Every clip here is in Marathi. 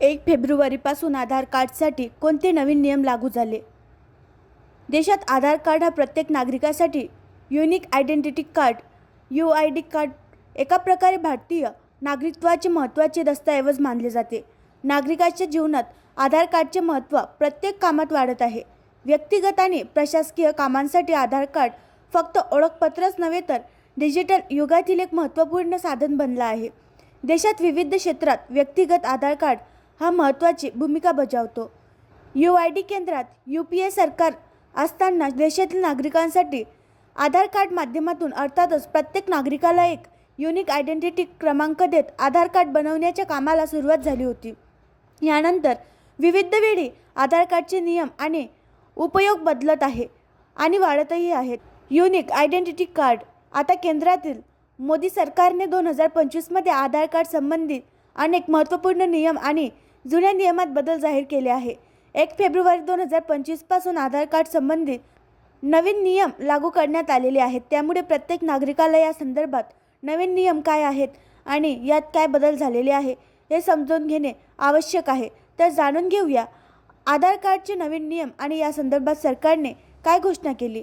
एक फेब्रुवारीपासून आधार कार्डसाठी कोणते नवीन नियम लागू झाले? देशात आधार कार्ड हा प्रत्येक नागरिकासाठी unique identity card U I D card एका प्रकारे भारतीय नागरिकत्वाचे महत्त्वाचे दस्तऐवज मानले जाते. नागरिकाच्या जीवनात आधार कार्डचे महत्त्व प्रत्येक कामात वाढत आहे. व्यक्तिगत आणि प्रशासकीय कामांसाठी आधार कार्ड फक्त ओळखपत्रच नव्हे तर डिजिटल युगातील एक महत्त्वपूर्ण साधन बनलं आहे. देशात विविध क्षेत्रात व्यक्तिगत आधार कार्ड हा महत्त्वाची भूमिका बजावतो. यू आय डी केंद्रात यू पी ए सरकार असताना देशातील नागरिकांसाठी आधार कार्ड माध्यमातून अर्थातच प्रत्येक नागरिकाला एक युनिक आयडेंटिटी क्रमांक देत आधार कार्ड बनवण्याच्या कामाला सुरुवात झाली होती. यानंतर विविध वेळी आधार कार्डचे नियम आणि उपयोग बदलत आहे आणि वाढतही आहेत. युनिक आयडेंटिटी कार्ड आता केंद्रातील मोदी सरकारने दोन हजार पंचवीसमध्ये आधार कार्ड संबंधित अनेक महत्त्वपूर्ण नियम आणि जुन्या नियमात बदल जाहीर केले आहे. एक फेब्रुवारी दोन हजार पंचवीसपासून आधार कार्ड संबंधित नवीन नियम लागू करण्यात आलेले आहेत. त्यामुळे प्रत्येक नागरिकाला या संदर्भात नवीन नियम काय आहेत आणि यात काय बदल झालेले आहे हे समजून घेणे आवश्यक आहे. तर जाणून घेऊया आधार कार्डचे नवीन नियम आणि या संदर्भात सरकारने काय घोषणा केली?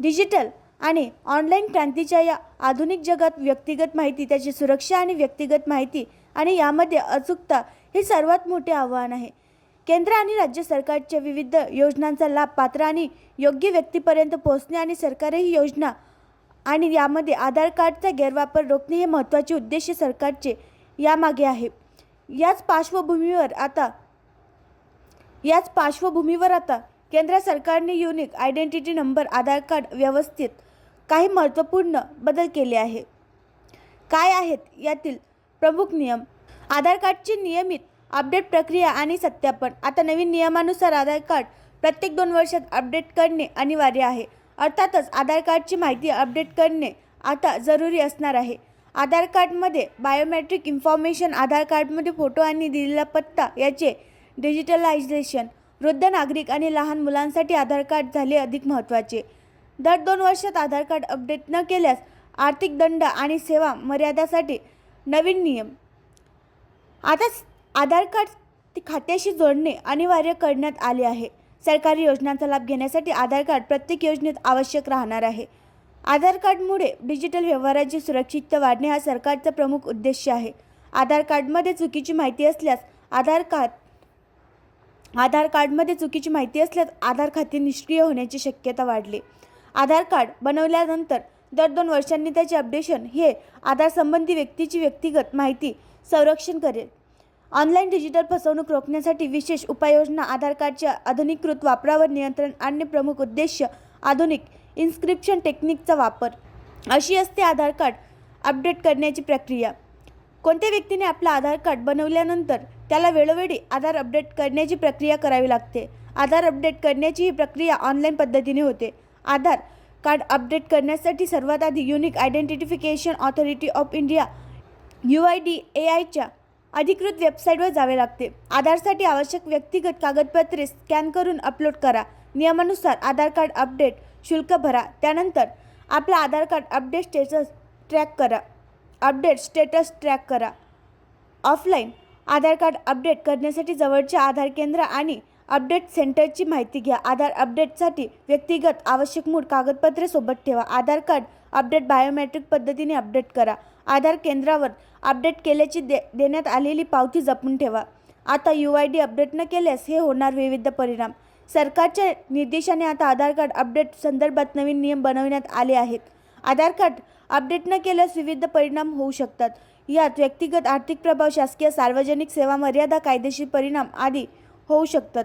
डिजिटल आणि ऑनलाईन क्रांतीच्या या आधुनिक जगात व्यक्तिगत माहिती त्याची सुरक्षा आणि व्यक्तिगत माहिती आणि यामध्ये अचूकता हे सर्वात मोठे आव्हान आहे. केंद्र आणि राज्य सरकारच्या विविध योजनांचा लाभ पात्र आणि योग्य व्यक्तीपर्यंत पोहोचणे आणि सरकारही योजना आणि यामध्ये आधार कार्डचा गैरवापर रोखणे हे महत्त्वाचे उद्देश सरकारचे यामागे आहे. याच पार्श्वभूमीवर आता याच पार्श्वभूमीवर आता केंद्र सरकारने unique identity number Aadhaar card व्यवस्थित काही महत्त्वपूर्ण बदल केले आहे. काय आहेत यातील प्रमुख नियम. आधार कार्डची नियमित अपडेट प्रक्रिया आणि सत्यापन. आता नवीन नियमानुसार आधार कार्ड प्रत्येक दोन वर्षात अपडेट करणे अनिवार्य आहे. अर्थातच आधार कार्डची माहिती अपडेट करणे आता जरुरी असणार आहे. आधार कार्डमध्ये बायोमॅट्रिक इन्फॉर्मेशन आधार कार्डमध्ये फोटो आणि दिलेला पत्ता याचे डिजिटलायझेशन वृद्ध नागरिक आणि लहान मुलांसाठी आधार कार्ड झाले अधिक महत्त्वाचे. दर दोन वर्षात आधार कार्ड अपडेट न केल्यास आर्थिक दंड आणि सेवा मर्यादासाठी नवीन नियम. आता आधार कार्ड ते खात्याशी जोडणे अनिवार्य करण्यात आले आहे. सरकारी योजनांचा लाभ घेण्यासाठी आधार कार्ड प्रत्येक योजनेत आवश्यक राहणार आहे. आधार कार्डमुळे डिजिटल व्यवहाराची सुरक्षितता वाढणे हा सरकारचा प्रमुख उद्देश आहे. आधार कार्डमध्ये चुकीची माहिती असल्यास आधार कार्ड आधार कार्डमध्ये चुकीची माहिती असल्यास आधार खाते निष्क्रिय होण्याची शक्यता वाढली. आधार कार्ड बनवल्यानंतर दर दोन वर्षांनी त्याचे अपडेशन हे आधार संबंधी व्यक्तीची व्यक्तिगत माहिती संरक्षण करेल. ऑनलाईन डिजिटल फसवणूक रोखण्यासाठी विशेष उपाययोजना आधार कार्डच्या आधुनिकृत वापरावर नियंत्रण आणणे प्रमुख उद्देश आधुनिक इन्स्क्रिप्शन टेक्निकचा वापर. अशी असते आधार कार्ड अपडेट करण्याची प्रक्रिया. कोणत्या व्यक्तीने आपला आधार कार्ड बनवल्यानंतर त्याला वेळोवेळी आधार अपडेट करण्याची प्रक्रिया करावी लागते? आधार अपडेट करण्याची ही प्रक्रिया ऑनलाईन पद्धतीने होते. आधार कार्ड अपडेट करण्यासाठी सर्वात आधी unique identification authority of India U I D A आयच्या अधिकृत वेबसाईटवर जावे लागते. आधारसाठी आवश्यक व्यक्तिगत कागदपत्रे स्कॅन करून अपलोड करा. नियमानुसार आधार कार्ड अपडेट शुल्क भरा. त्यानंतर आपला Aadhaar card update status track करा. अपडेट स्टेटस ट्रॅक करा. ऑफलाईन आधार कार्ड अपडेट करण्यासाठी जवळच्या आधार केंद्र आणि अपडेट सेंटरची माहिती घ्या. आधार अपडेटसाठी व्यक्तिगत आवश्यक मूळ कागदपत्रे सोबत ठेवा. आधार कार्ड अपडेट बायोमेट्रिक पद्धतीने अपडेट करा. आधार केंद्रावर अपडेट केल्याची दे देण्यात आलेली पावती जपून ठेवा. आता यू आय डी अपडेट न केल्यास हे होणार विविध परिणाम. सरकारच्या निर्देशाने आता आधार कार्ड अपडेट संदर्भात नवीन नियम बनवण्यात आले आहेत. आधार कार्ड अपडेट न केल्यास विविध परिणाम होऊ शकतात. यात व्यक्तिगत आर्थिक प्रभाव शासकीय सार्वजनिक सेवा मर्यादा कायदेशीर परिणाम आदी होऊ शकतात.